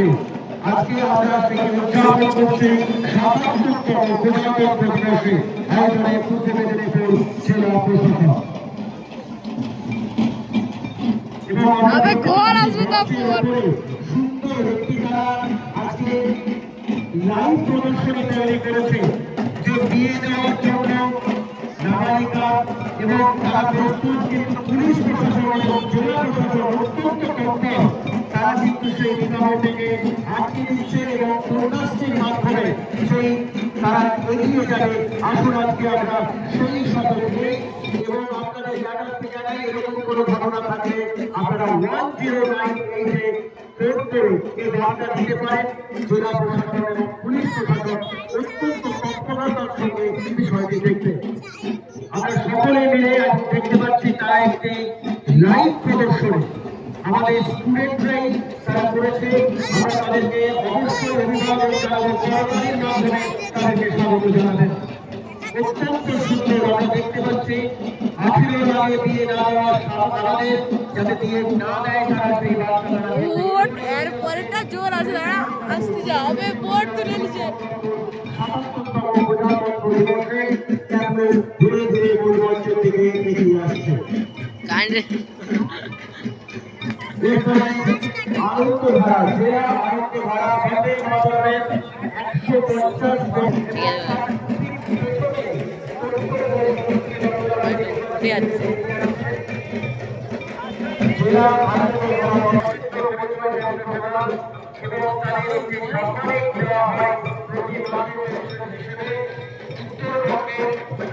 থেকে আজকে আমরা উদযাপন করছি সাতাত্তরতম প্রজাতন্ত্র দিবসে আয়োজনে জেলা প্রশাসন। সুন্দর একটি আজকে লাইভ প্রদর্শনী তৈরি করেছে। যে বিয়ে দেওয়ার জন্য নাবালিকা এবং তারা প্রস্তুত কিন্তু পুলিশ প্রশাসন এবং বিষয়টি দেখবে। আমরা সকলে মিলে দেখতে পাচ্ছি তারা একটি লাইভ প্রদর্শনী। আমাদের স্টুডেন্টরাই তারা করেছে আমরা তাদেরকে অবশ্যই অভিভাবক যারা সরকারের মাধ্যমে তাদেরকে স্বাগত জানাবেন অত্যন্ত সুন্দর আমরা দেখতে পাচ্ছি আঠেরো আগে বিয়ে না দেওয়া আমাদের যাতে বিয়ে না দেয় তারা সেই বার্তা তারা দেবে। বোট এর পরেরটা জোর আছে দাঁড়া আসতে যা হবে বোট তুলে নিচে সাতাত্তরতম প্রজাতন্ত্র দিবসে কেমন ধীরে ধীরে পরিবর্তন দিকে এগিয়ে আসছে কাইন্ডলি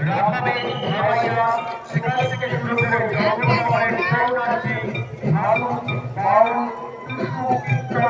রাধাবে ভাবাইয়া সেখান থেকে শুরু করে সৌরাজ্যে ভারত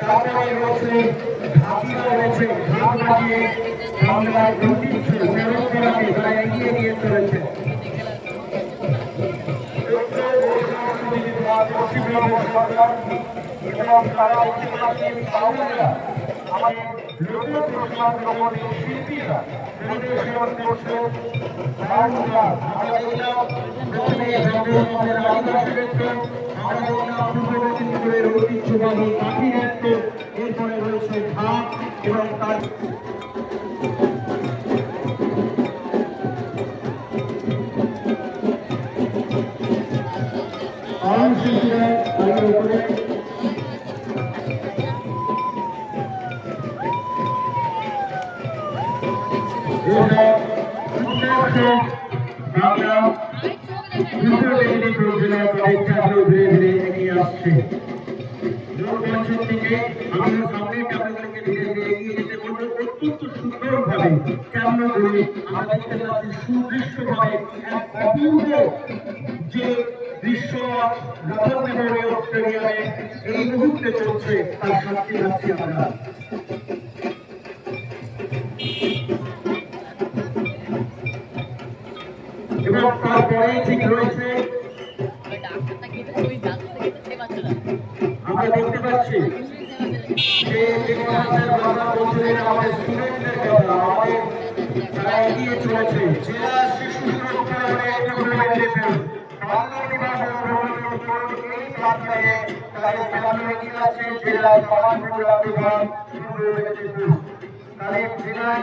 তারপরে রয়েছে ঢাকিরা রয়েছে ঢাক বাজিয়ে বাংলার ঐতিহ্য প্রেরণ করাকে তারা এগিয়ে নিয়ে চলেছে এবং তারা ঐতিহ্যবাহী আমাদের লোক প্রশ্ন শিল্পীরা পরিবেশন করছে বাউলরা আমরা দেখলাম প্রথমে জগন্নাথের আদিবাসী নৃত্য আমরা দেখলাম পূর্ব মেদিনীপুরের ঐতিহ্যবাহী কাঠি নৃত্য এরপরে রয়েছে ঢাক এবং তার শিল্পীরা সুন্দরভাবে কেমন করে আমরা যে দৃশ্য রতন মেমোরিয়াল স্টেডিয়ামে এই মুহূর্তে চলছে তার সাক্ষী রাখছি আমরা। আমরা দেখতে পাচ্ছি যে এগিয়ে চলেছে জেলা শিশু সুরক্ষা বলে একটা করে মেদিনীপুর বাংলা দিবস অগ্রগতির উপর এই বার্তায় তাদের খেলাধুলা এগিয়ে আছে জেলা সমাজ কল্যাণ বিভাগ পূর্ব মেদিনীপুর তাদের জেলায়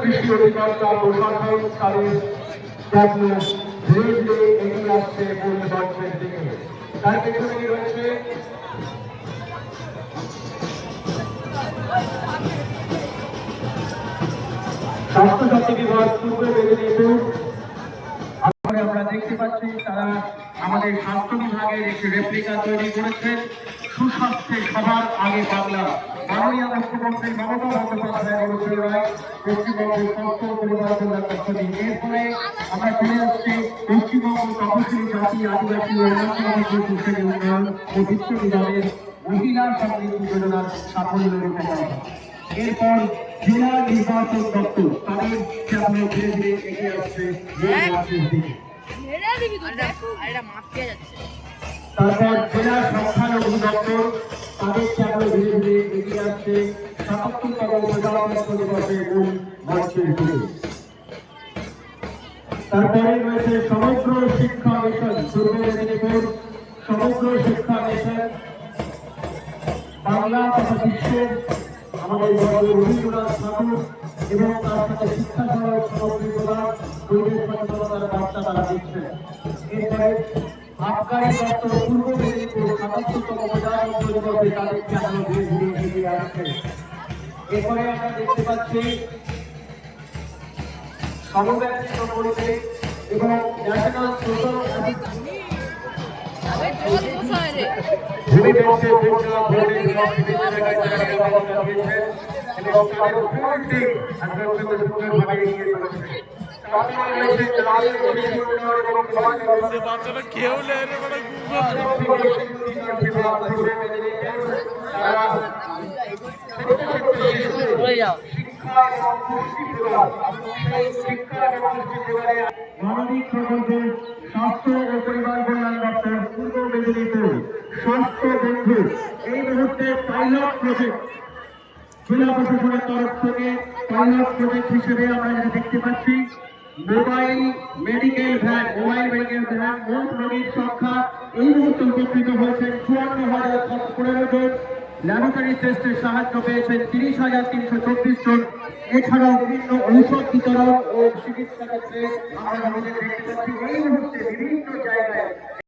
কৃষি অধিকর্তা প্রশাসন তাদের স্বপ্ন ধীরে ধীরে এগিয়ে আসছে পরিবর্তনের দিকে। তার পেছনে রয়েছে? স্বাস্থ্যসাথী বিভাগ পূর্ব মেদিনীপুর তারপরে আমরা দেখতে পাচ্ছি তারা আমাদের স্বাস্থ্য বিভাগের একটি রেপ্লিকা তৈরি করেছেন সুস্বাস্থ্যের সবার আগে বাংলা। মাননীয় মুখ্যমন্ত্রী মমতা বন্দ্যোপাধ্যায় রায় পশ্চিমবঙ্গের স্বাস্থ্য পরিবার কল্যাণ দপ্তরে এরপরে আমরা চলে যাচ্ছি পশ্চিমবঙ্গ তপশিলি জাতি, আদিবাসী ও অন্যান্য শ্রেণি উন্নয়ন ও বিত্ত বিভাগের মহিলা সমৃদ্ধি যোজনার সাফল্য রূপকল্প এরপর জেলা নির্বাচন দপ্তর, তাদের সামনে ধীরে ধীরে এগিয়ে আসছে। তারপর জেলা সংখ্যালঘু দপ্তর তাদের সামনে ধীরে ধীরে এগিয়ে আসছে। সাতাত্তরতম প্রজাতন্ত্র দিবসের মূল মঞ্চের দিকে তারপরে রয়েছে সমগ্র শিক্ষা মিশন পূর্ব মেদিনীপুর সমগ্র শিক্ষা মিশন বাংলা তথা বিশ্বের আমাদের বড় রবীন্দ্রনাথ ঠাকুর এবং তার সাথে শিক্ষা সহায়ক সামগ্রী প্রদান পরিবেশ সচেতনতার বার্তা তারা দিচ্ছেন এরপরে আবগারি দপ্তর পূর্ব মেদিনীপুর সাতাত্তরতম প্রজাতন্ত্র দিবসে তাদেরকে আমরা ধীরে ধীরে এগিয়ে আসছে এরপরে আমরা দেখতে পাচ্ছি সমব্যক্তিত পরিবেশ এবং ন্যাশনাল সোশ্যাল ভূমি জায়গায় ব্যবস্থা দিয়েছেন এবং তাদের গ্রামীণ পরিষেবা উন্নয়ন এবং নেই রে মানে গুগল চলে যাও মানবিক প্রকল্পের স্বাস্থ্য ও পরিবার কল্যাণ দপ্তর মেদিনীপুর স্বাস্থ্য বন্ধু এই মুহূর্তে পাইলট প্রজেক্ট জেলা প্রশাসনের তরফ থেকে পাইলট প্রজেক্ট হিসেবে আমরা যেটা দেখতে পাচ্ছি mobile medical van mobile medical van মোট রোগীর সংখ্যা এই মুহূর্তে উপকৃত হয়েছেন চুয়ান্ন হাজার পনেরো জন। ল্যাবরেটরি টেস্টের সাহায্য পেয়েছেন তিরিশ হাজার তিনশো চব্বিশ জন। এছাড়াও বিভিন্ন ঔষধ বিতরণ ও চিকিৎসা ক্ষেত্রে আমরা আমাদের দেখতে পাচ্ছি এই মুহূর্তে বিভিন্ন জায়গায়